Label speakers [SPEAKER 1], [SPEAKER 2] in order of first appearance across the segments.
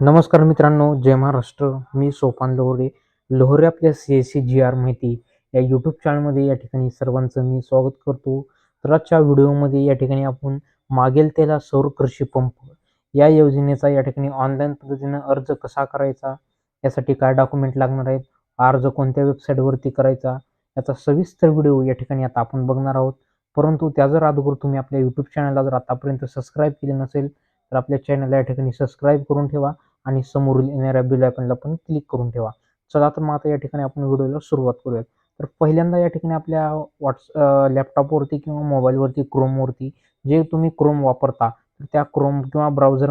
[SPEAKER 1] नमस्कार मित्रांनो जय महाराष्ट्र. मी सोपान लोहरे. लोहरे आपल्या C S C G R माहिती या यूट्यूब चॅनलमध्ये या ठिकाणी सर्वांचं मी स्वागत करतो. तर आजच्या व्हिडिओमध्ये या ठिकाणी आपण मागेल त्याला सौर कृषी पंप या योजनेचा या ठिकाणी ऑनलाईन पद्धतीनं अर्ज कसा करायचा यासाठी काय डॉक्युमेंट लागणार आहेत अर्ज कोणत्या वेबसाईटवरती करायचा याचा सविस्तर व्हिडिओ या ठिकाणी आता आपण बघणार आहोत. परंतु त्या जर अगोदर तुम्ही आपल्या यूट्यूब चॅनलला जर आतापर्यंत सबस्क्राईब केले नसेल तर आपल्या चॅनलला या ठिकाणी सबस्क्राईब करून ठेवा. आणि समोरील येणाऱ्या बिल आयकॉनला पण क्लिक करून ठेवा. चला तर मग आता या ठिकाणी आपण व्हिडिओला सुरुवात करूयात. तर पहिल्यांदा या ठिकाणी आपल्या व्हॉट्स लॅपटॉपवरती किंवा मोबाईलवरती क्रोमवरती जे तुम्ही क्रोम वापरता तर त्या क्रोम किंवा ब्राउझर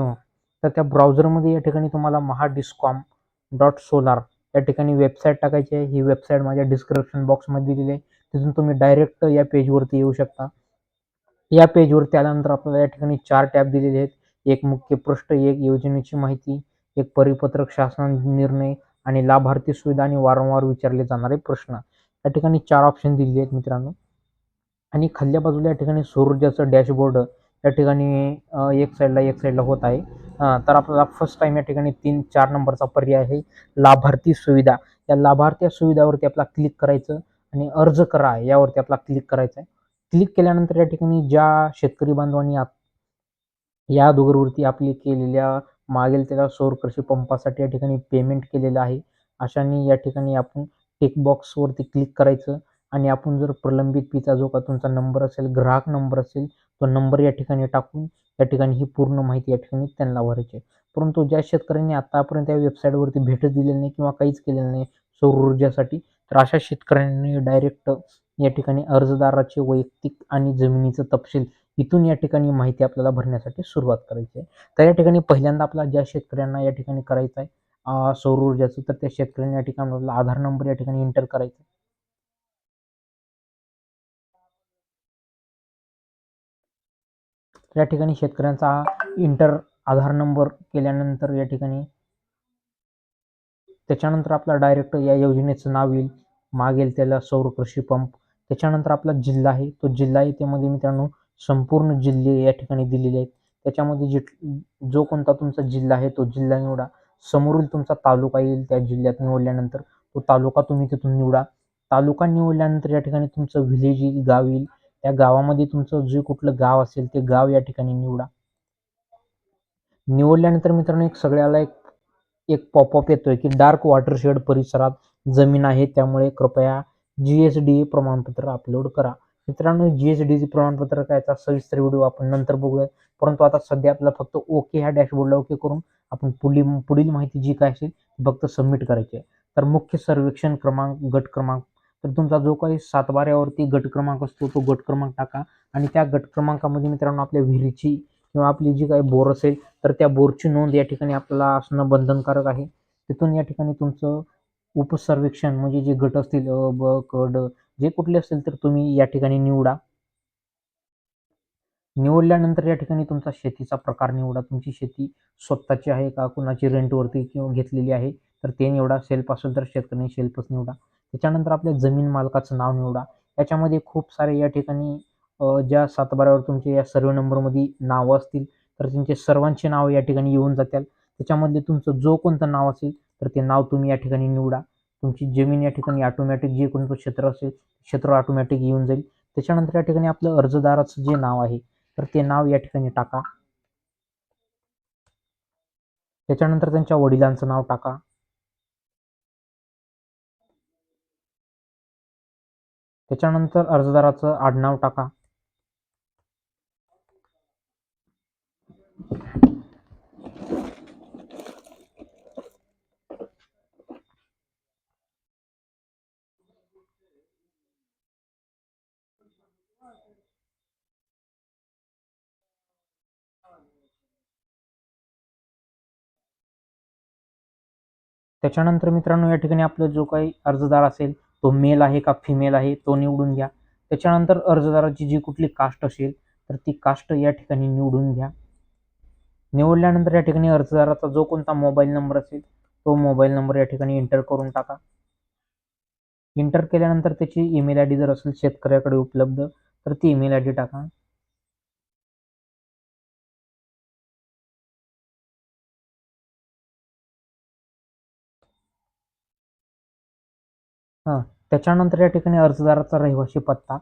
[SPEAKER 1] तर त्या ब्राउझरमध्ये या ठिकाणी तुम्हाला महा डिस्कॉम डॉट सोलार या ठिकाणी वेबसाईट टाकायची आहे. ही वेबसाईट माझ्या डिस्क्रिप्शन बॉक्समध्ये दिलेली आहे. तिथून तुम्ही डायरेक्ट या पेजवरती येऊ शकता. या पेजवरती आल्यानंतर आपल्याला या ठिकाणी चार टॅब दिलेले आहेत. एक मुख्य पृष्ठ एक योजनेची माहिती एक परिपत्रक शासन निर्णय आणि लाभार्थी सुविधा आणि वारंवार विचारले जाणारे प्रश्न. या ठिकाणी चार ऑप्शन दिलेले आहेत मित्रांनो. आणि खाल्ल्या बाजूला या ठिकाणी सूर्याचं डॅशबोर्ड या ठिकाणी एक साईडला एक साईडला होत आहे. तर आपल्याला फर्स्ट टाइम या ठिकाणी तीन चार नंबरचा पर्याय आहे. लाभार्थी सुविधा. या लाभार्थी सुविधावरती आपला क्लिक करायचं आणि अर्ज करा यावरती आपला क्लिक करायचं आहे. क्लिक केल्यानंतर या ठिकाणी ज्या शेतकरी बांधवांनी या दोघरवरती आपली केलेल्या मागेल त्याला सौर कृषी पंपासाठी या ठिकाणी पेमेंट केलेलं आहे. अशाने या ठिकाणी आपण टेक बॉक्सवरती क्लिक करायचं आणि आपण जर प्रलंबित फीचा जो का तुमचा नंबर असेल ग्राहक नंबर असेल तो नंबर या ठिकाणी टाकून या ठिकाणी ही पूर्ण माहिती या ठिकाणी त्यांना भरायची परंतु ज्या शेतकऱ्यांनी आतापर्यंत या वेबसाईटवरती भेटच दिलेली नाही किंवा काहीच केलेलं नाही सौर ऊर्जासाठी तर अशा शेतकऱ्यांनी डायरेक्ट या ठिकाणी अर्जदाराचे वैयक्तिक आणि जमिनीचं तपशील इथून या ठिकाणी माहिती आपल्याला भरण्यासाठी सुरुवात करायची आहे. तर या ठिकाणी पहिल्यांदा आपला ज्या शेतकऱ्यांना या ठिकाणी करायचं आहे सौर ऊर्जाचं तर त्या शेतकऱ्यांनी या ठिकाणी आपला आधार नंबर या ठिकाणी एंटर करायचा या ठिकाणी शेतकऱ्यांचा इंटर आधार नंबर केल्यानंतर या ठिकाणी त्याच्यानंतर आपला डायरेक्ट या योजनेचं नाव येईल. मागेल त्याला सौर कृषी पंप. त्याच्यानंतर आपला जिल्हा आहे. तो जिल्हा आहे मित्रांनो संपूर्ण जिल्हे या ठिकाणी दिलेले आहेत. त्याच्यामध्ये जे जो कोणता तुमचा जिल्हा आहे तो जिल्हा निवडा. समोरील तुमचा तालुका येईल त्या जिल्ह्यात निवडल्यानंतर. तो तालुका तुम्ही तिथून निवडा. तालुका निवडल्यानंतर या ठिकाणी तुमचं व्हिलेज येईल गाव येईल. त्या गावामध्ये तुमचं जे कुठलं गाव असेल ते गाव या ठिकाणी निवडा. निवडल्यानंतर मित्रांनो एक सगळ्याला एक एक पॉपअप येतोय की डार्क वॉटरशेड परिसरात जमीन आहे. त्यामुळे कृपया जी एस डी ए प्रमाणपत्र अपलोड करा. मित्रांनो जी एस डी प्रमाणपत्र कायचा सविस्तर व्हिडिओ आपण नंतर बघूया परंतु आता सध्या आपल्याला फक्त ओके ह्या डॅशबोर्डला ओके करून आपण पुढील पुढील माहिती जी काय असेल ती फक्त सबमिट करायची आहे. तर मुख्य सर्वेक्षण क्रमांक गट क्रमांक. तर तुमचा जो काही सातबाऱ्यावरती गट क्रमांक असतो तो गट क्रमांक टाका. आणि त्या गट क्रमांकामध्ये मित्रांनो आपल्या विहिरीची किंवा आपली जी काही बोर असेल तर त्या बोरची नोंद या ठिकाणी आपल्याला असणं बंधनकारक आहे. तिथून या ठिकाणी तुमचं उपसर्वेक्षण म्हणजे जे गट असतील अ ब क ड जे कुठले असतील तर तुम्ही या ठिकाणी निवडा. निवडल्यानंतर या ठिकाणी तुमचा शेतीचा प्रकार निवडा. तुमची शेती स्वतःची आहे का? कुणाची रेंटवरती किंवा घेतलेली आहे? तर ते निवडा. सेल्फ असेल तर शेतकऱ्यांनी सेल्फच निवडा. त्याच्यानंतर आपल्या जमीन मालकाचं नाव निवडा. याच्यामध्ये खूप सारे या ठिकाणी ज्या सातबाऱ्यावर तुमचे या सर्व नंबरमध्ये नावं असतील तर त्यांचे सर्वांचे नाव या ठिकाणी येऊन जातील. त्याच्यामधले तुमचं जो कोणतं नाव असेल तर ते नाव तुम्ही या ठिकाणी निवडा. तुमची जमीन या ठिकाणी ऑटोमॅटिक जे कोणतं क्षेत्र असेल क्षेत्र ऑटोमॅटिक येऊन जाईल. त्याच्यानंतर या ठिकाणी आपलं अर्जदाराचं जे नाव आहे तर ते नाव या ठिकाणी टाका. त्याच्यानंतर त्यांच्या वडिलांचं नाव टाका. त्याच्यानंतर अर्जदाराचं आडनाव टाका. त्याच्यानंतर मित्रांनो या ठिकाणी आपलं जो काही अर्जदार असेल तो मेल आहे का फिमेल आहे तो निवडून घ्या. त्याच्यानंतर अर्जदाराची जी कुठली कास्ट असेल तर ती कास्ट या ठिकाणी निवडून घ्या. निवडल्यानंतर या ठिकाणी अर्जदाराचा जो कोणता मोबाईल नंबर असेल तो मोबाईल नंबर या ठिकाणी एंटर करून टाका. एंटर केल्यानंतर त्याची ईमेल आय डी जर असेल शेतकऱ्याकडे उपलब्ध तर ती ईमेल आय डी टाका. हां त्याच्यानंतर या ठिकाणी अर्जदाराचा रहिवासी पत्ता.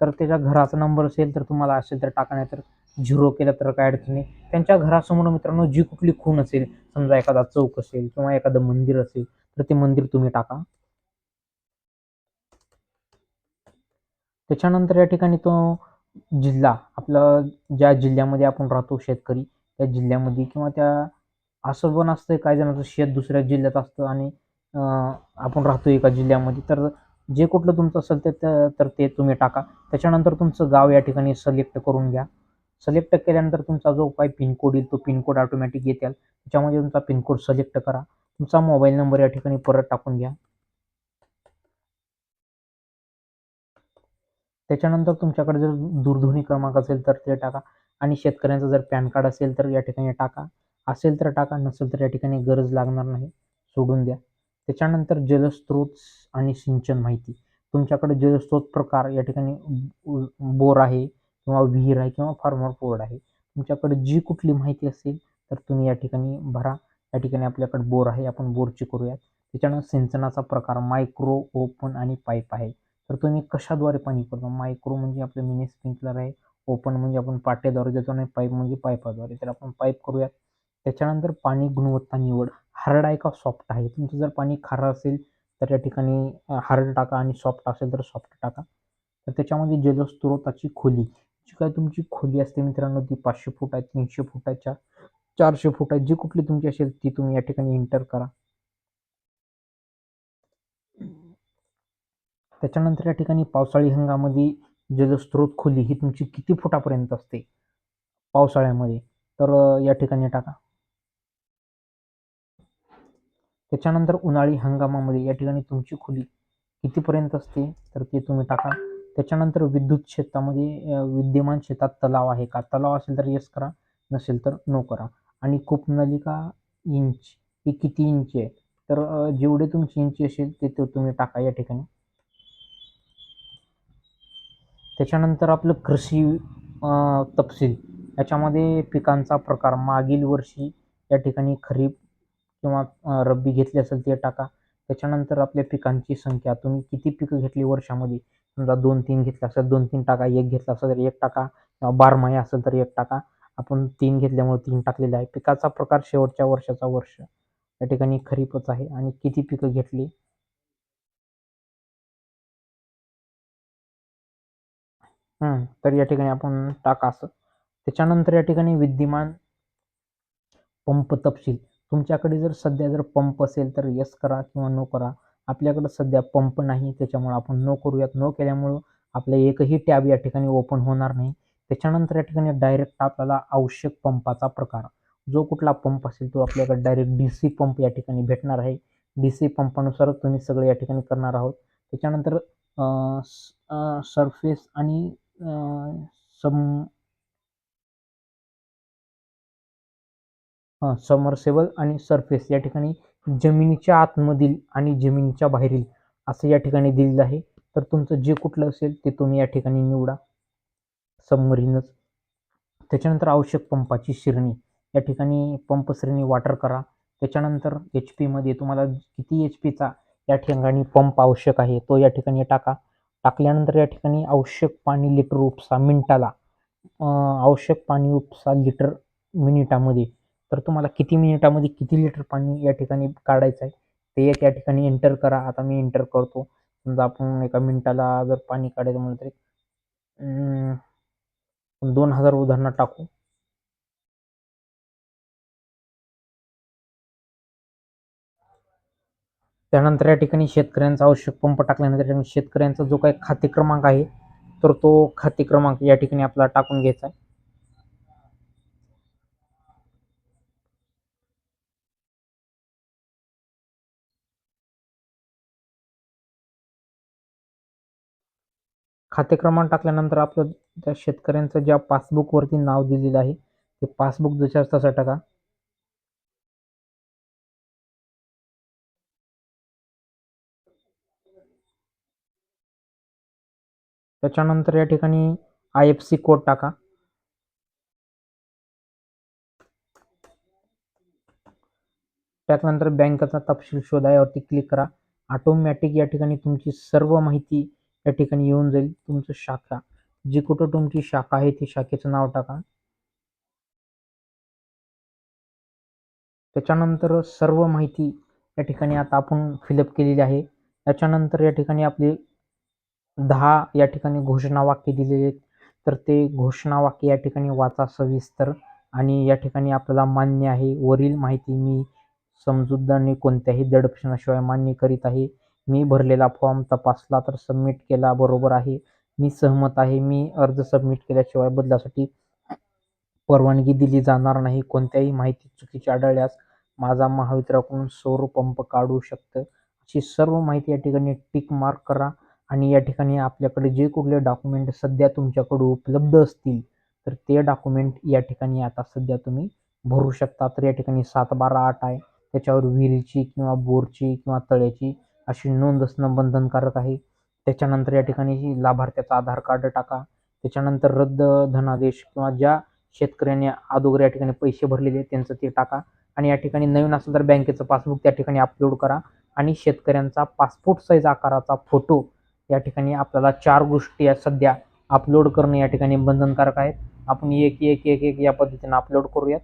[SPEAKER 1] तर त्याच्या घराचा नंबर असेल तर तुम्हाला असेल तर टाका नाहीतर झिरो केलं तर काय अडचण नाही. त्यांच्या घरासमोर मित्रांनो जी कुठली खूण असेल समजा एखादा चौक असेल किंवा एखादं मंदिर असेल तर ते मंदिर तुम्ही टाका. त्याच्यानंतर या ठिकाणी तो जिल्हा आपलं ज्या जिल्ह्यामध्ये आपण राहतो शेतकरी त्या जिल्ह्यामध्ये किंवा त्या असं पण असतं काही जणांचं शेत दुसऱ्या जिल्ह्यात असतं आणि आपण राहतो एका जिल्ह्यामध्ये. तर जे कुठलं तुमचं असेल ते तर ते तुम्ही टाका. त्याच्यानंतर तुमचं गाव या ठिकाणी सिलेक्ट करून घ्या. सिलेक्ट केल्यानंतर तुमचा जो काही पिनकोड येईल तो पिनकोड ऑटोमॅटिक येतील त्याच्यामध्ये तुमचा पिनकोड सिलेक्ट करा. तुमचा मोबाईल नंबर या ठिकाणी परत टाकून घ्या. त्याच्यानंतर तुमच्याकडे जर दूरध्वनी क्रमांक असेल तर ते टाका. आणि शेतकऱ्यांचं जर पॅन कार्ड असेल तर या ठिकाणी टाका. असेल तर टाका नसेल तर या ठिकाणी गरज लागणार नाही. सोडून द्या. त्याच्यानंतर जलस्रोत आणि सिंचन माहिती. तुमच्याकडे जलस्रोत प्रकार या ठिकाणी बोर आहे किंवा विहीर आहे किंवा फार्मर बोर्ड आहे. तुमच्याकडे जी कुठली माहिती असेल तर तुम्ही या ठिकाणी भरा. या ठिकाणी आपल्याकडे बोर आहे आपण बोरची करूयात. त्याच्यानंतर सिंचनाचा प्रकार मायक्रो ओपन आणि पाईप आहे. तर तुम्ही कशाद्वारे पाणी करतो? मायक्रो म्हणजे आपलं मिनी स्प्रिंकलर आहे. ओपन म्हणजे आपण पाट्याद्वारे देतो आणि पाईप म्हणजे पाईपाद्वारे तर आपण पाईप करूयात. त्याच्यानंतर पाणी गुणवत्ता निवड. हार्ड आहे का सॉफ्ट आहे? तुमचं जर पाणी खारं असेल तर या ठिकाणी हार्ड टाका आणि सॉफ्ट असेल तर सॉफ्ट टाका. तर त्याच्यामध्ये जलस्त्रोताची खोली. जी काय तुमची खोली असते मित्रांनो ती पाचशे फूट आहे तीनशे फुटाच्या चारशे फूट आहे जी कुठली तुमची असेल ती तुम्ही या ठिकाणी एंटर करा. त्याच्यानंतर या ठिकाणी पावसाळी हंगामध्ये जलस्रोत खोली ही तुमची किती फुटापर्यंत असते? पावसाळ्यामध्ये. तर या ठिकाणी टाका. त्याच्यानंतर उन्हाळी हंगामामध्ये या ठिकाणी तुमची खोली कितीपर्यंत असते? तर ते तुम्ही टाका. त्याच्यानंतर विद्युत शेतामध्ये विद्यमान शेतात तलाव आहे का? तलाव असेल तर येस करा नसेल तर नो करा. आणि कूपनलिका इंच ही किती इंच आहे? तर जेवढे तुमची इंची असेल ते ते तुम्ही टाका या ठिकाणी. त्याच्यानंतर आपलं कृषी तपशील. याच्यामध्ये पिकांचा प्रकार मागील वर्षी या ठिकाणी खरीप किंवा रब्बी घेतली असेल ते टाका. त्याच्यानंतर आपल्या पिकांची संख्या. तुम्ही किती पिकं घेतली वर्षामध्ये? समजा दोन तीन घेतलं असेल दोन तीन टाका. एक घेतला असेल तर एक टाका. किंवा बारमाही असेल तर एक टाका. आपण तीन घेतल्यामुळे तीन टाकलेले आहे. पिकाचा प्रकार शेवटच्या वर्षाचा वर्ष. या ठिकाणी खरीपच आहे. आणि किती पिकं घेतली? तर या ठिकाणी आपण टाका असं. त्याच्यानंतर या ठिकाणी विद्यमान पंप तपशील. तुमच्याकडे जर सध्या जर पंप असेल तर यस करा किंवा नो करा. आपल्याकडं सध्या पंप नाही त्याच्यामुळे आपण नो करूयात. नो केल्यामुळं आपलं एकही टॅब या ठिकाणी ओपन होणार नाही. त्याच्यानंतर या ठिकाणी डायरेक्ट आपल्याला आवश्यक पंपाचा प्रकार. जो कुठला पंप असेल तो आपल्याकडे डायरेक्ट डी सी पंप या ठिकाणी भेटणार आहे. डी सी पंपानुसार तुम्ही सगळे या ठिकाणी करणार आहोत. त्याच्यानंतर सरफेस आणि सम समरसेबल आणि सरफेस या ठिकाणी जमिनीच्या आतमधील आणि जमिनीच्या बाहेरील असं या ठिकाणी दिलेलं आहे. तर तुमचं जे कुठलं असेल ते तुम्ही या ठिकाणी निवडा. सबमरीनच त्याच्यानंतर आवश्यक पंपाची श्रेणी. या ठिकाणी पंप श्रेणी वाटर करा. त्याच्यानंतर एच पीमध्ये तुम्हाला किती एच पीचा या ठिकाणी पंप आवश्यक आहे तो या ठिकाणी टाका. टाकल्यानंतर या ठिकाणी आवश्यक पाणी लिटर उपसा मिनिटाला. आवश्यक पाणी उपसा लिटर मिनिटामध्ये. तर तुम्हाला किती मिनिटामध्ये किती लिटर पाणी या ठिकाणी काढायचं आहे? ते एक या ठिकाणी एंटर करा. आता मी एंटर करतो. समजा आपण एका मिनिटाला जर पाणी काढायचं म्हणलं तरी दोन हजार उदाहरणं टाकू. त्यानंतर या ठिकाणी शेतकऱ्यांचा आवश्यक पंप टाकल्यानंतर ठिकाणी शेतकऱ्यांचा जो काही खाते क्रमांक आहे तर तो खाते क्रमांक या ठिकाणी आपला टाकून घ्यायचा आहे. खाते क्रमांक टाकल्यानंतर आपलं त्या शेतकऱ्यांचं ज्या पासबुकवरती नाव दिलेलं आहे ते पासबुक दुसऱ्या तसं टाका. त्याच्यानंतर या ठिकाणी आय एफ सी कोड टाका. त्याच्यानंतर बँकेचा तपशील शोधा यावरती क्लिक करा. ऑटोमॅटिक या ठिकाणी तुमची सर्व माहिती या ठिकाणी येऊन जाईल तुमचं शाखा. जी कुठं तुमची शाखा आहे ती शाखेचं नाव टाका. त्याच्यानंतर सर्व माहिती या ठिकाणी आता आपण फिलअप केलेली आहे. त्याच्यानंतर या ठिकाणी आपली दहा या ठिकाणी घोषणा वाक्य दिलेले आहेत. तर ते घोषणा वाक्य या ठिकाणी वाचा सविस्तर आणि या ठिकाणी आपल्याला मान्य आहे. वरील माहिती मी समजूतदारने कोणत्याही दडपणाशिवाय मान्य करीत आहे. मी भरलेला फॉर्म तपासला तर सबमिट केला बरोबर आहे. मी सहमत आहे. मी अर्ज सबमिट केल्याशिवाय बदलासाठी परवानगी दिली जाणार नाही. कोणत्याही माहिती चुकीची आढळल्यास माझा महावितराकडून सौर पंप काढू शकतं. अशी सर्व माहिती या ठिकाणी टिक मार्क करा आणि या ठिकाणी आपल्याकडे जे कुठले डॉक्युमेंट सध्या तुमच्याकडे उपलब्ध असतील तर ते डॉक्युमेंट या ठिकाणी आता सध्या तुम्ही भरू शकता. तर या ठिकाणी सात बारा आठ आहे. त्याच्यावर विहिरीची किंवा बोरची किंवा तळ्याची अशी नोंद असणं बंधनकारक आहे. त्याच्यानंतर या ठिकाणी लाभार्थ्याचा आधार कार्ड टाका. त्याच्यानंतर रद्द धनादेश किंवा ज्या शेतकऱ्याने अगोदर या ठिकाणी पैसे भरलेले त्यांचं ते टाका. आणि या ठिकाणी नवीन असेल तर बँकेचं पासबुक त्या ठिकाणी अपलोड करा. आणि शेतकऱ्यांचा पासपोर्ट साईज आकाराचा फोटो या ठिकाणी आपल्याला चार गोष्टी सध्या अपलोड करणं या ठिकाणी बंधनकारक आहेत. आपण एक एक एक एक या पद्धतीने अपलोड करूयात.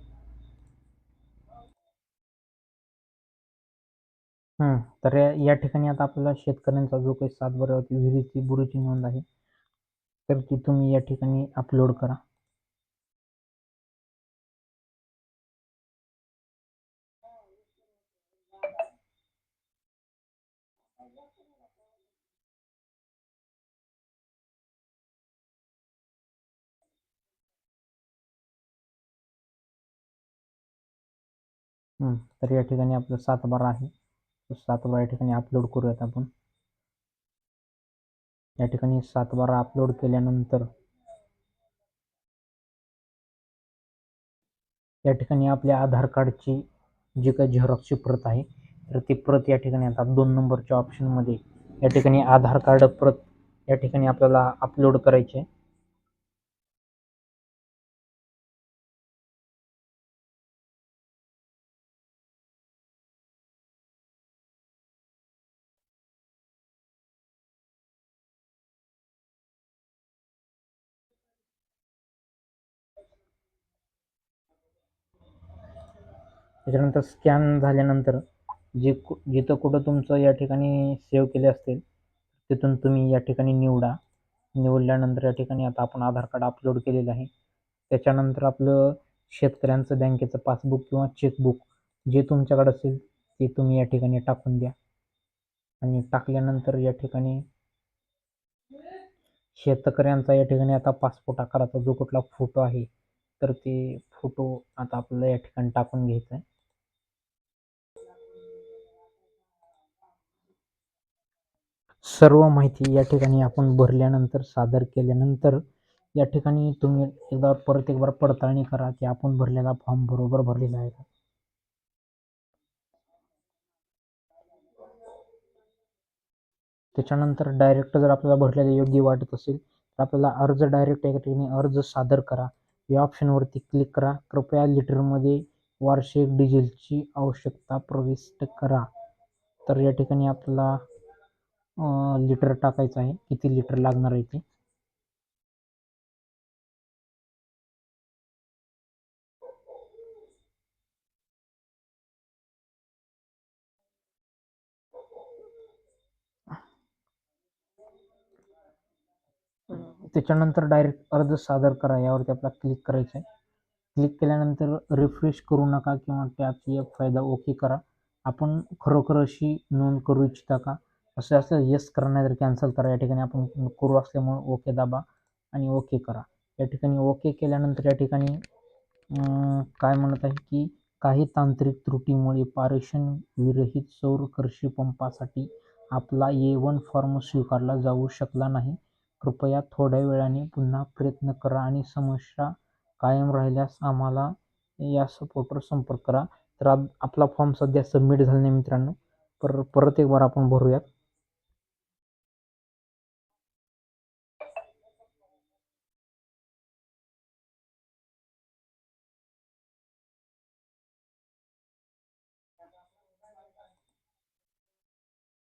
[SPEAKER 1] तर या ठिकाणी आता आपल्याला शेतकऱ्यांचा जो काही सातबाऱ्यावरती विहिरीची बुरीची नोंद आहे तर ती तुम्ही या ठिकाणी अपलोड करा. तर या ठिकाणी आपलं सातबारा आहे. सातबारा या ठिकाणी अपलोड करूयात आपण. या ठिकाणी सातबारा अपलोड केल्यानंतर या ठिकाणी आपल्या आधार कार्डची जी काही झेरॉक्सची प्रत आहे तर ती प्रत या ठिकाणी आता दोन नंबरच्या ऑप्शनमध्ये या ठिकाणी आधार कार्ड प्रत या ठिकाणी आपल्याला अपलोड करायचे त्याच्यानंतर स्कॅन झाल्यानंतर जे कु जिथं कुठं तुमचं या ठिकाणी सेव्ह केले असतील तिथून तुम्ही या ठिकाणी निवडा. निवडल्यानंतर या ठिकाणी आता आपण आधार कार्ड अपलोड केलेलं आहे. त्याच्यानंतर आपलं शेतकऱ्यांचं बँकेचं पासबुक किंवा चेकबुक जे तुमच्याकडे असेल ते तुम्ही या ठिकाणी टाकून द्या. आणि टाकल्यानंतर या ठिकाणी शेतकऱ्यांचा या ठिकाणी आता पासपोर्ट आकाराचा जो कुठला फोटो आहे तर ते फोटो आता आपल्याला या ठिकाणी टाकून घ्यायचा आहे सर्व माहिती या ठिकाणी आपण भरल्यानंतर सादर केल्यानंतर या ठिकाणी तुम्ही एकदा परत एक बार पडताळणी करा की आपण भरलेला फॉर्म बरोबर भरलेला आहे का? त्याच्यानंतर डायरेक्ट जर आपल्याला भरलेलं योग्य वाटत असेल तर आपल्याला अर्ज डायरेक्ट या ठिकाणी अर्ज सादर करा. या ऑप्शनवरती क्लिक करा. कृपया लिटरमध्ये वार्षिक डिझेलची आवश्यकता प्रविष्ट करा. तर या ठिकाणी आपल्याला लिटर टाकायचं आहे. किती लिटर लागणार आहे ते? त्याच्यानंतर डायरेक्ट अर्ज सादर करा. यावरती आपल्याला क्लिक करायचं आहे क्लिक केल्यानंतर रिफ्रेश करू नका किंवा त्याची एक फायदा ओके करा. आपण खरोखर अशी नोंद करू इच्छिता का? असं असं येस करा नाही तर कॅन्सल करा. या ठिकाणी आपण करू असल्यामुळे ओके दाबा आणि ओके करा. या ठिकाणी ओके केल्यानंतर या ठिकाणी काय म्हणत आहे की काही तांत्रिक त्रुटीमुळे पारेषण विरहित सौर कृषी पंपासाठी आपला ए वन फॉर्म स्वीकारला जाऊ शकला नाही. कृपया थोड्या वेळाने पुन्हा प्रयत्न करा आणि समस्या कायम राहिल्यास आम्हाला या सपोर्टवर संपर्क करा. तर आपला फॉर्म सध्या सबमिट झाला नाही मित्रांनो. पर परत एक बार आपण भरूयात.